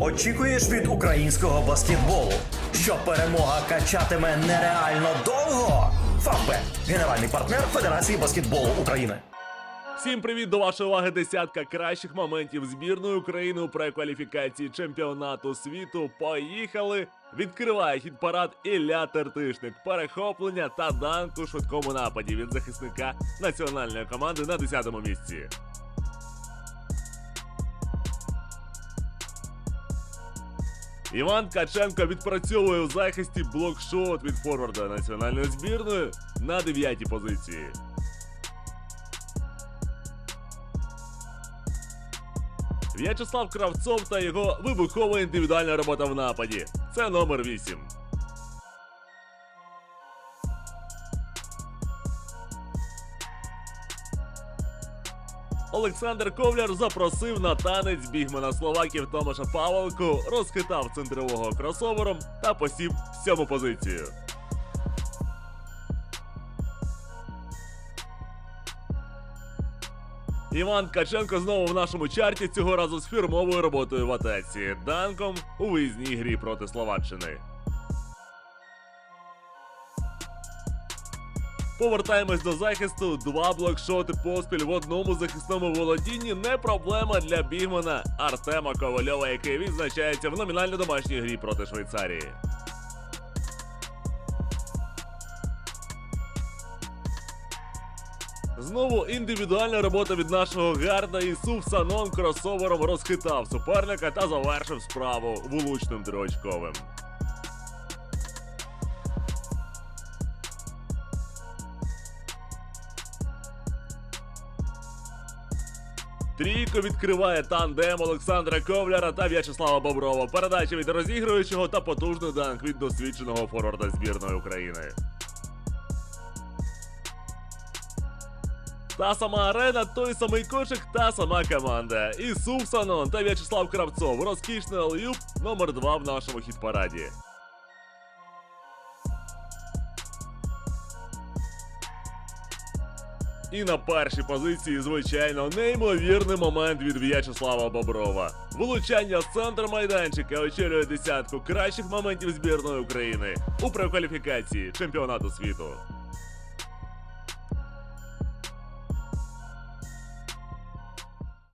Очікуєш від українського баскетболу? Що перемога качатиме нереально довго? Фавбет – генеральний партнер Федерації баскетболу України. Всім привіт до вашої уваги. Десятка кращих моментів збірної України у прекваліфікації чемпіонату світу. Поїхали! Відкриває хіт-парад Ілля Тертишник. Перехоплення та данк у швидкому нападі від захисника національної команди на 10-му місці. Іван Каченко відпрацьовує у захисті блокшот від форварда національної збірної на 9-й позиції. В'ячеслав Кравцов та його вибухова індивідуальна робота в нападі. Це номер 8. Олександр Ковляр запросив на танець бігмена словаків Томаша Павелку, розхитав центрового кросовером та посів сьому позицію. Іван Каченко знову в нашому чарті цього разу з фірмовою роботою в атаці, данком у виїзній грі проти Словаччини. Повертаємось до захисту. Два блокшоти поспіль в одному захисному володінні не проблема для бігмана Артема Ковальова, який відзначається в номінально домашній грі проти Швейцарії. Знову індивідуальна робота від нашого гарда і Суфсанон кросовером розхитав суперника та завершив справу влучним триочковим. Трійко відкриває тандем Олександра Ковляра та В'ячеслава Боброва. Передача від розігруючого та потужний данк від досвідченого форварда збірної України. Та сама арена, той самий кошик, та сама команда. І Сувсанон та В'ячеслав Кравцов. Розкішний алюб номер 2 в нашому хіт-параді. І на першій позиції, звичайно, неймовірний момент від В'ячеслава Боброва. Влучання з центру майданчика очолює десятку кращих моментів збірної України у прекваліфікації чемпіонату світу.